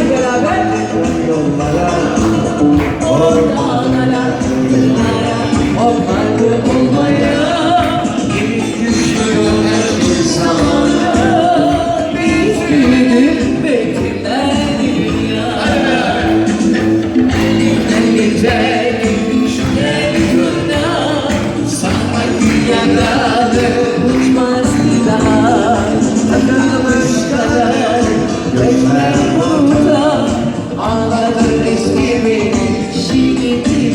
hep beraber yollara Ormanlara Yollara Olmadı olmaya Gidip düşüyor her bir zamana Biz büyüdük bekler dünya Elinden güzel Şükrü günah Sanma dünyada Uçmaz bir daha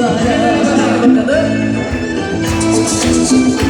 Thank you.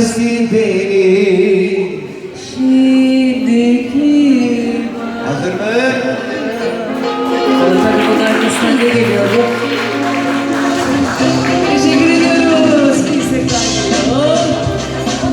Özlemişsin beni Şimdiki Hazır mı? Tabii bunun arkasından ne geliyordu?